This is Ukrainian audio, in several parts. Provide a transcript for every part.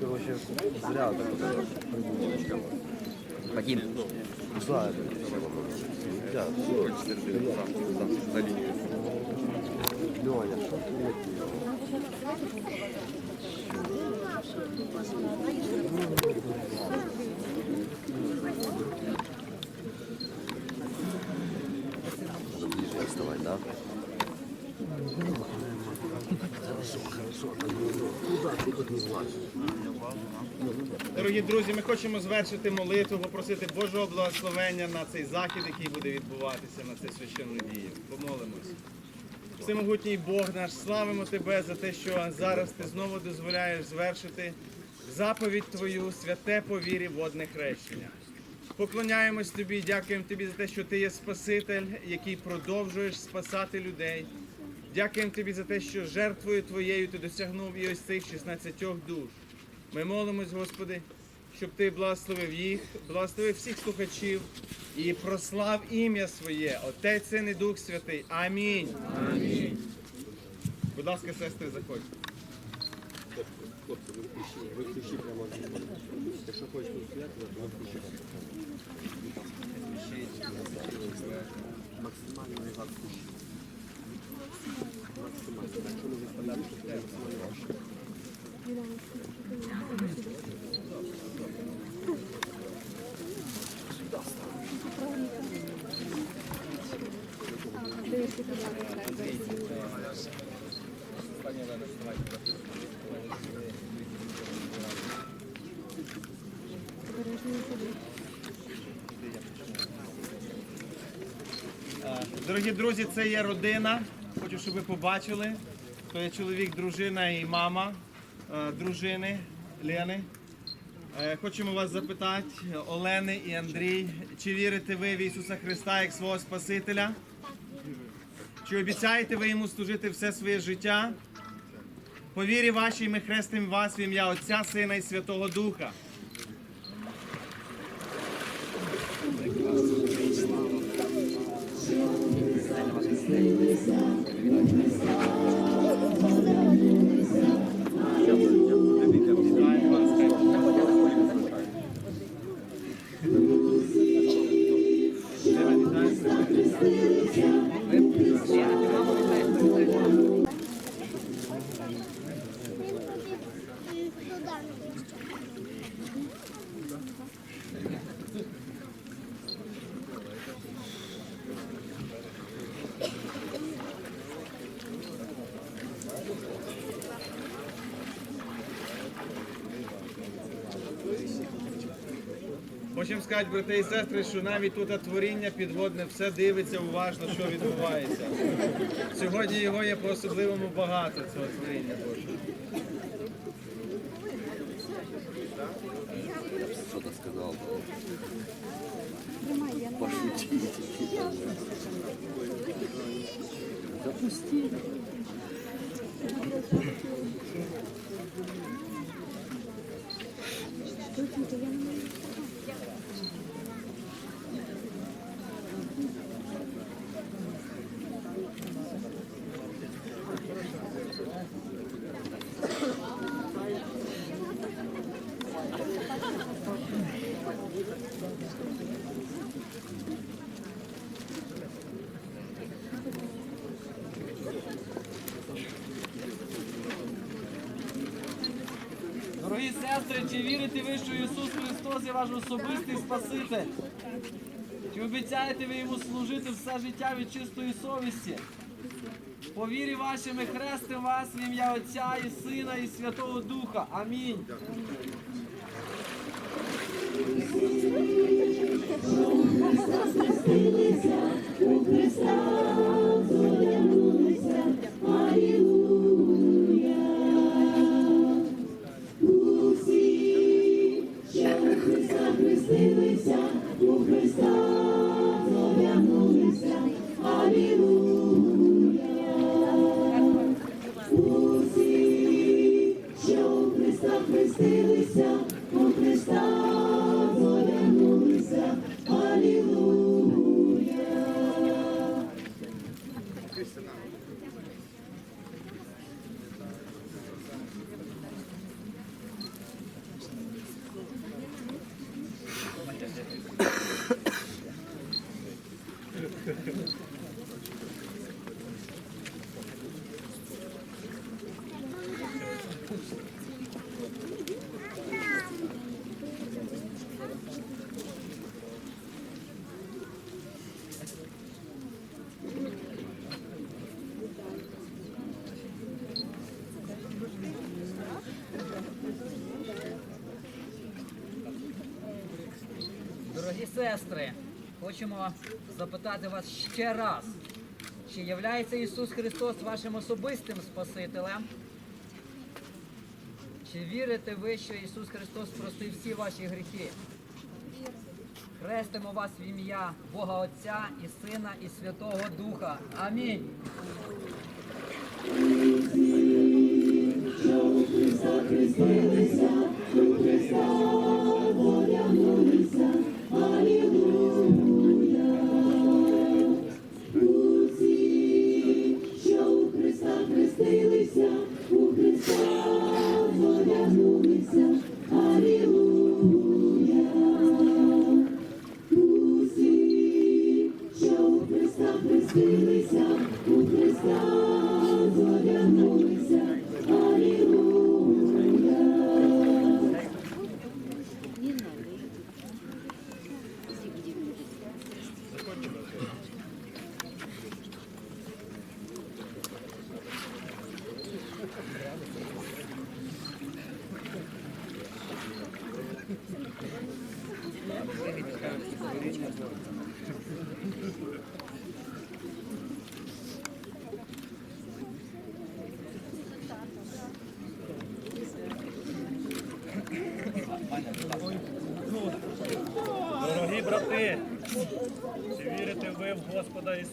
Короче, зря так Вадим. Да, да, Дорогі друзі, ми хочемо звершити молитву, попросити Божого благословення на цей захід, який буде відбуватися на цей священну дію. Помолимось. Всемогутній Бог наш, славимо Тебе за те, що зараз ти знову дозволяєш звершити заповідь Твою, святе по вірі водне хрещення. Поклоняємось Тобі, дякуємо Тобі за те, що Ти є Спаситель, який продовжуєш спасати людей. Дякуємо Тобі за те, що жертвою Твоєю ти досягнув і ось цих 16 душ. Ми молимось, Господи, щоб Ти благословив їх, благословив всіх слухачів і прослав ім'я своє, Отець Син і Дух Святий. Амінь. Амінь. Будь ласка, сестри, заходьте. Хлопці, прямо. Якщо хочеш стояти, то виключи. Максимально не максимально важче. Дорогі друзі, це є родина. Хочу, щоб ви побачили. То є чоловік, дружина і мама е, дружини Лени. Е, Хочемо вас запитати, Олени і Андрій, чи вірите ви в Ісуса Христа як свого Спасителя? Чи обіцяєте ви йому служити все своє життя? По вірі вашій ми хрестимо вас в ім'я Отця, Сина і Святого Духа. Gracias. Хочемо сказати, брати і сестри, що навіть тут творіння підводне все дивиться уважно, що відбувається. Сьогодні його є по-особливому багато, цього творіння Божого. Что-то сказал. Пошутите. Запусти. Дорогі сестри, чи вірите ви, що Ісус Христос є ваш особистий Спаситель? Чи обіцяєте ви йому служити все життя від чистої совісті? По вірі вашій ми хрестимо вас в ім'я Отця і Сина і Святого Духа. Амінь. Хрестилися у Христа, Просилися у сестри, хочемо запитати вас ще раз, чи являється Ісус Христос вашим особистим Спасителем? Чи вірите ви, що Ісус Христос простив всі ваші гріхи? Хрестимо вас в ім'я Бога Отця і Сина і Святого Духа. Амінь. Усі,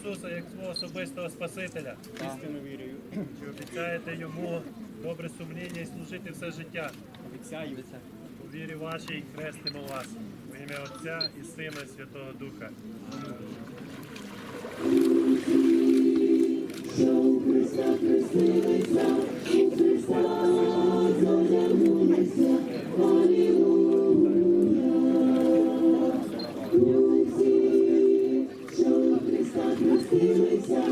Ісуса як свого особистого Спасителя? Істину вірю. Чи обіцяєте йому добре сумління і служити все життя? Обіцяю. У вірі вашій хрестимо вас. В ім'я Отця і Сина і Святого Духа. У Христа хрестилися, у Христа Yeah.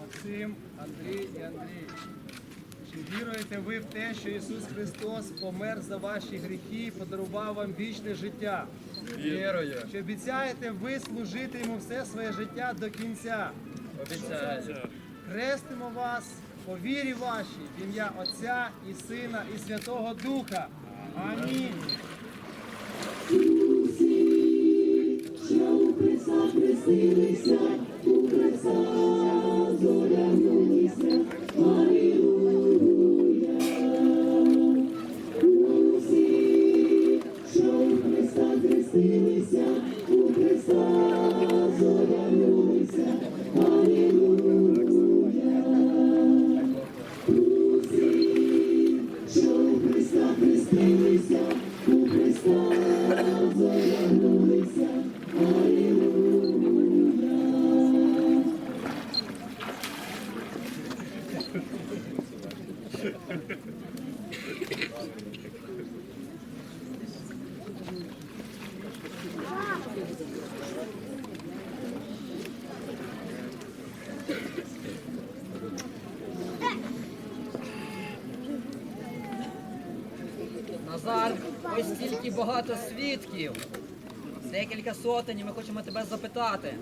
Максим, Андрій і Андрій. Чи віруєте ви в те, що Ісус Христос помер за ваші гріхи і подарував вам вічне життя? Вірую. Чи обіцяєте ви служити йому все своє життя до кінця? Обіцяю. Хрестимо вас по вірі вашій в ім'я Отця і Сина і Святого Духа. Амінь. Що у Христа хрестилися, у Назар, ось стільки багато свідків. Декілька сотень, і ми хочемо тебе запитати.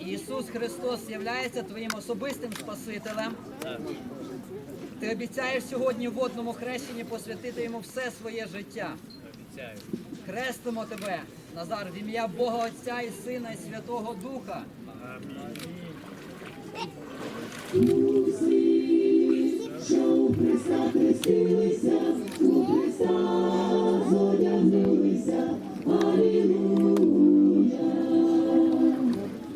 Ісус Христос являється твоїм особистим Спасителем. Ти обіцяєш сьогодні в водному хрещенні посвятити йому все своє життя. Обіцяю. Хрестимо тебе, Назар, в ім'я Бога Отця і Сина і Святого Духа що у Христа хрестилися, у Христа зодягнулися, Алілуя.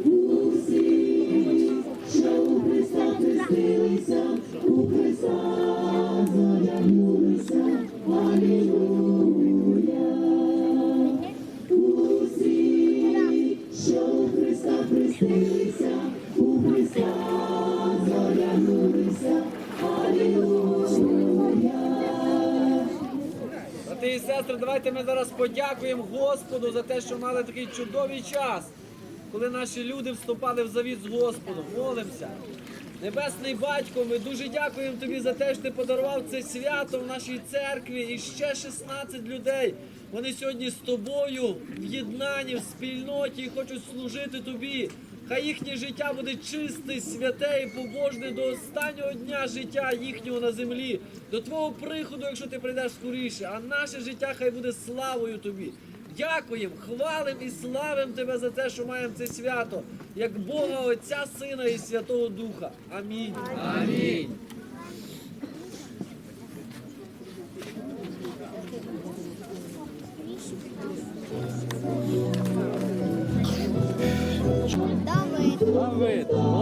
Усі, що у Христа хрестилися, у Христа зодягнулися, Алілуя. Сестри, давайте ми зараз подякуємо Господу за те, що мали такий чудовий час, коли наші люди вступали в завіт з Господом. Молимося. Небесний батько, ми дуже дякуємо тобі за те, що ти подарував це свято в нашій церкві і ще 16 людей. Вони сьогодні з тобою в єднанні, в спільноті і хочуть служити тобі. Хай їхнє життя буде чисте, святе і побожне до останнього дня життя їхнього на землі, до твого приходу, якщо ти прийдеш скоріше. А наше життя хай буде славою тобі. Дякуємо, хвалим і славим тебе за те, що маємо це свято, як Бога Отця, Сина і Святого Духа. Амінь. Амінь. Класний